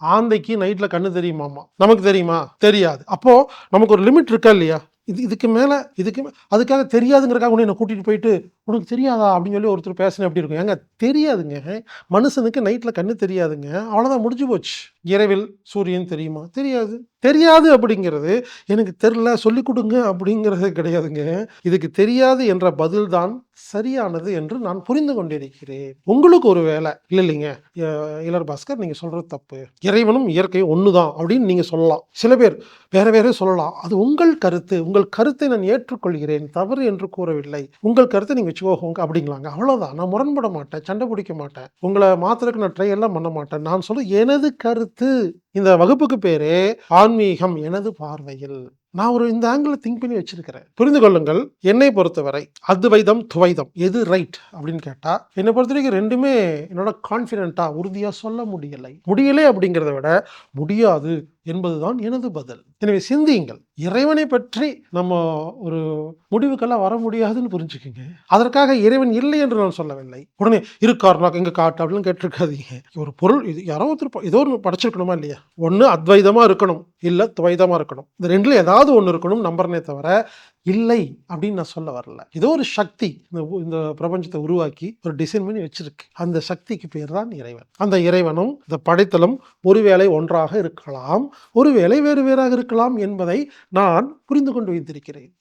ஆந்தைக்கு நைட்டில் கண்ணு தெரியுமாமா நமக்கு தெரியுமா? தெரியாது. அப்போது நமக்கு ஒரு லிமிட் இருக்கா இல்லையா? இது இதுக்கு மேலே இதுக்கு அதுக்காக தெரியாதுங்கிறக்காக ஒன்று என்னை கூட்டிகிட்டு போயிட்டு உனக்கு தெரியாதா? அப்படின்னு சொல்லி ஒருத்தர் பேசினேன் எப்படி இருக்கும்? ஏங்க தெரியாதுங்க. மனுஷனுக்கு நைட்டில் கண்ணு தெரியாதுங்க. அவ்வளோதான் முடிஞ்சு போச்சு. இரவில் சூரியன் தெரியுமா? தெரியாது. தெரியாது அப்படிங்கிறது எனக்கு தெரில சொல்லிக் கொடுங்க அப்படிங்கிறது கிடையாதுங்க. இதுக்கு தெரியாது என்ற பதில்தான் சரியானது என்று நான் புரிந்து கொண்டிருக்கிறேன். உங்களுக்கு ஒரு வேலை இல்லை இல்லைங்க. இளர் பாஸ்கர் நீங்கள் சொல்கிறது தப்பு. இறைவனும் இயற்கையும் ஒன்று தான் அப்படின்னு நீங்கள் சொல்லலாம். சில பேர் வேற வேற சொல்லலாம். அது உங்கள் கருத்து. உங்கள் கருத்தை நான் ஏற்றுக்கொள்கிறேன். தவறு என்று கூறவில்லை. உங்கள் கருத்தை நீங்கள் வச்சுக்கோங்க அப்படிங்களாங்க. அவ்வளோதான் நான் முரண்பட மாட்டேன் சண்டை பிடிக்க மாட்டேன். உங்களை மாத்திரக்கு நான் ட்ரை எல்லாம் பண்ண மாட்டேன். நான் சொல்ல எனது கருத்து. இந்த வகுப்புக்கு பேரே ஆன்மீகம் எனது பார்வையில். நான் ஒரு இந்த ஆங்கிள் திங்க் பண்ணி வச்சிருக்கிறேன். புரிந்து கொள்ளுங்கள் என்னை பொறுத்தவரை அத்வைதம் துவைதம் எது ரைட் அப்படின்னு கேட்டா என்னை பொறுத்த வரைக்கும் ரெண்டுமே என்னோட கான்ஃபிடென்ட்டா உறுதியா சொல்ல முடியலை. முடியலை அப்படிங்கிறத விட முடியாது என்பதுதான் எனது பதில். எனவே சிந்தியுங்கள். இறைவனை பற்றி நம்ம ஒரு முடிவுக்கெல்லாம் வர முடியாதுன்னு புரிஞ்சுக்கோங்க. அதற்காக இறைவன் இல்லை என்று நான் சொல்லவில்லை. உடனே இருக்காருனா எங்க காட்டு அப்படின்னு கேட்டிருக்காதீங்க. ஒரு பொருள் இது யாரோ ஒருத்தர் ஏதோ ஒன்று படைச்சிருக்கணுமா இல்லையா? ஒன்று அத்வைதமாக இருக்கணும். இல்லை துவைதமாக இருக்கணும். இந்த ரெண்டில் ஏதாவது ஒன்று இருக்கணும் நம்புறனே தவிர இல்லை அப்படின்னு நான் சொல்ல வரல. ஏதோ ஒரு சக்தி இந்த இந்த பிரபஞ்சத்தை உருவாக்கி ஒரு டிசைன் பண்ணி வச்சிருக்கு. அந்த சக்திக்கு பேர் தான் இறைவன். அந்த இறைவனும் இந்த படைத்தலும் ஒருவேளை ஒன்றாக இருக்கலாம். ஒருவேளை வேறு வேறாக இருக்கலாம் என்பதை நான் புரிந்து கொண்டு வைத்திருக்கிறேன்.